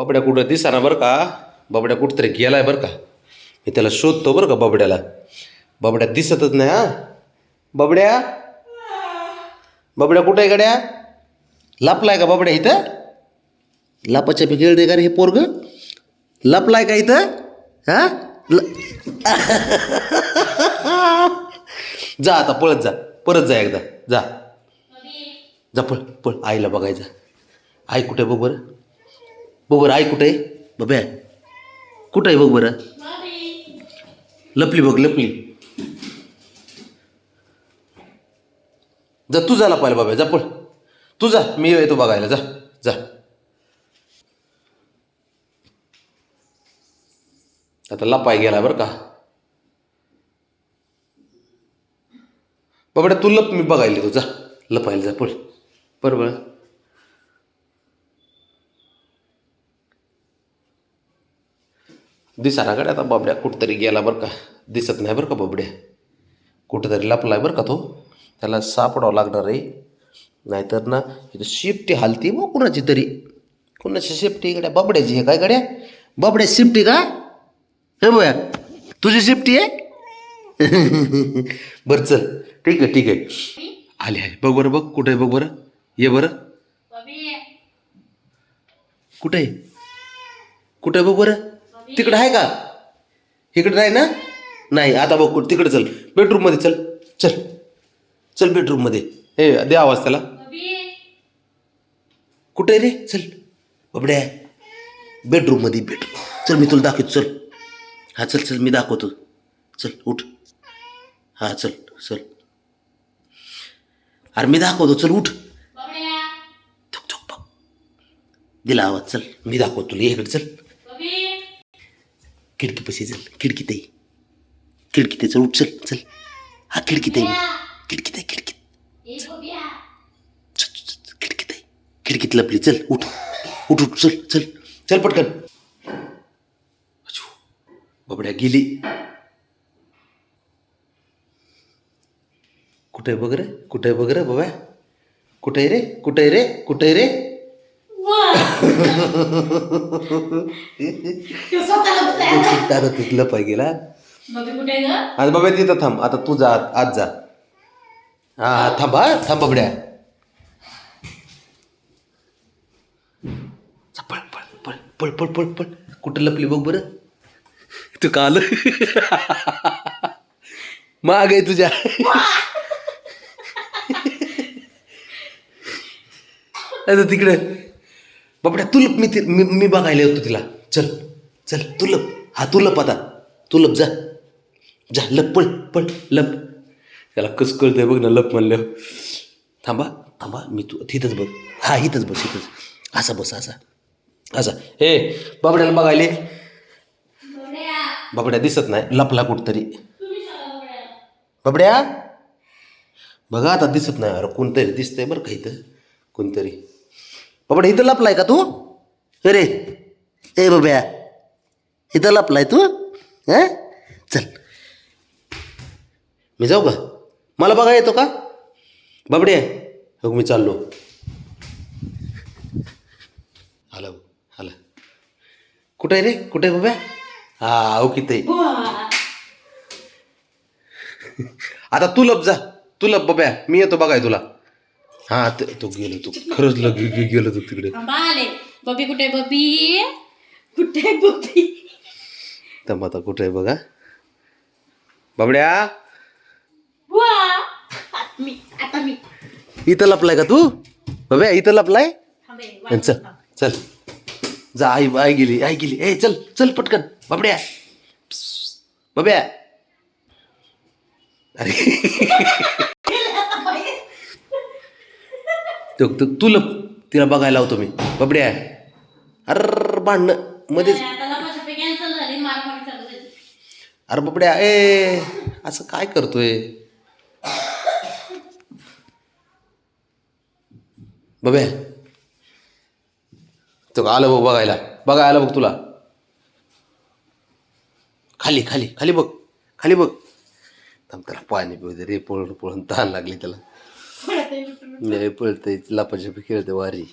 बाबड्या कुठं दिसा ना बरं का? बाबड्या कुठंतरी गेलाय बरं का? मी त्याला शोधतो बरं का बाबड्याला. बाबड्या दिसतच नाही हा? बाबड्या? बाबड्या कुठं आहे गड्या? लपलाय का बाबड्या इथं? लापाच्या खेळते का रे हे पोरग? लपलाय का इथं? हा? ल- जा आता पळत जा. परत जा एकदा. जा. जा पळ पळ. आईला बघायचा. आई कुठे बघ बरं? बघ बरं आई कुठे? आहे बब्या कुठं आहे बघ बरं? लपली बघ लपली. जा तू जा लपायला बाबा जा पळ. तू जा मी येतो बघायला जा जा. आता लपाय गेला बरं का. बाबड्या तू लप मी बघायला तू जा. लपायला जा पळ. बरोबर दिसानाकडे आता बाबड्या कुठंतरी गेला बरं का. दिसत नाही बरं का बाबड्या. कुठंतरी लपलाय बरं का तो. त्याला सापडावं लागणार आहे. नाहीतर ना इथं शिफ्टी हालती मग कुणाची तरी. कुणाची शिफ्टी गड्या? बाबड्याची आहे काय गड्या? बाबड्या शिफ्टी का? हे बया तुझी शिफ्टी आहे? बरं चल ठीक आहे ठीक आहे. आले आले. बघ बरं बघ कुठं आहे बघ बरं. ये बरं. कुठं आहे? कुठं आहे बघ बरं? तिकडं आहे का? इकडं नाही ना? नाही आता बघ कुठं तिकडं चल. बेडरूममध्ये चल. चल. चल बेडरूममध्ये हे दे आवाज त्याला. कुठं आहे रे? चल. बाबड्या. बेडरूममध्ये बेडरूम चल मी तुला दाखवतो. चल. हा चल चल मी दाखवतो. चल उठ. हा चल चल. अरे मी दाखवतो. चल उठ. थुक थुक दिला आवाज. चल मी दाखवतो. तुला इकडे चल. खिडकी पशी चल खिडकीत आहे खिडकीत आहे चल उठ चल चल. हा खिडकीत आहे खिडकीत आहे खिडकीत चल, खिडकीत आहे खिडकीत लपली चल उठ. उठ उठ चल चल. चल पटकन. बाबड्या गेली. कुठे बघ रे? कुठे बघ रे बाबा कुठे रे? कुठे रे? कुठे रे? आता तिथलं पाय गेला आता बाबा तिथं थांब. आता तू जा आत- आत जा. हा हा, थांब हा. थांब बाबड्या. जा, पळ पळ पळ पळ पळ पळ पळ. कुठं लपली बघ बरं. तू का आलं? माग आहे तुझ्या. आता तिकडे. बाबड्या तू लप मी ति- मी मी बघायला होतो तिला. चल चल तू लप हा तू लप आता. तू लप जा. जा लप पळ पळ लप. त्याला कस कळतंय बघ ना लप म्हणलं थांबा थांबा मी तू तिथंच बघ. हा इथंच बस इथंच. असा बस असा. असा. हे बाबड्याला बघायले बाबड्या. दिसत नाही. लपला कुठतरी. बाबड्या? बघा आता दिसत नाही. अरे कोणतरी दिसतंय बरं का इथं. कोणतरी. बाबड्या इथं लपलाय का तू? अरे ए बाब्या. इथं लपलाय तू? हां? चल. मी जाऊ का? मला बघा येतो का? बाबड्या हो मी चाललो. आला आला. कुठं आहे रे? कुठे आहे बाब्या? हा हो किती आता तू लप जा. तू लप बाब्या. मी येतो बघाय तुला. हा ते- तो गेलो तू. खरंच लग गे- गेलो तू तिकडे. आले. बबी कुठे बबी? कुठे बबी? तर आता कुठे आहे बघा. बाबड्या. वा आता मी आता मी. इथं लपलाय का तू? बाब्या इथं लपलाय? थांबे चल चल. जा आई आई गेली आई गेली. ए चल चल पटकन. बाबड्या. बाब्या अरे. तो तो- तू लप तिला बघायला लावतो मी. बाबड्या. अर भांडणं. मध्येच अरे बाबड्या ए असं काय करतोय? बाब्या तो आलं बघ बघायला. बघा आलं बघ तुला. खाली खाली खाली बघ. खाली बघ. थांब त्याला पाणी पिऊ दे रे पळून पळून तहान लागली त्याला. ఇప్పుడు తెచ్చి లప్ప చెప్పి కేళ్తే వారి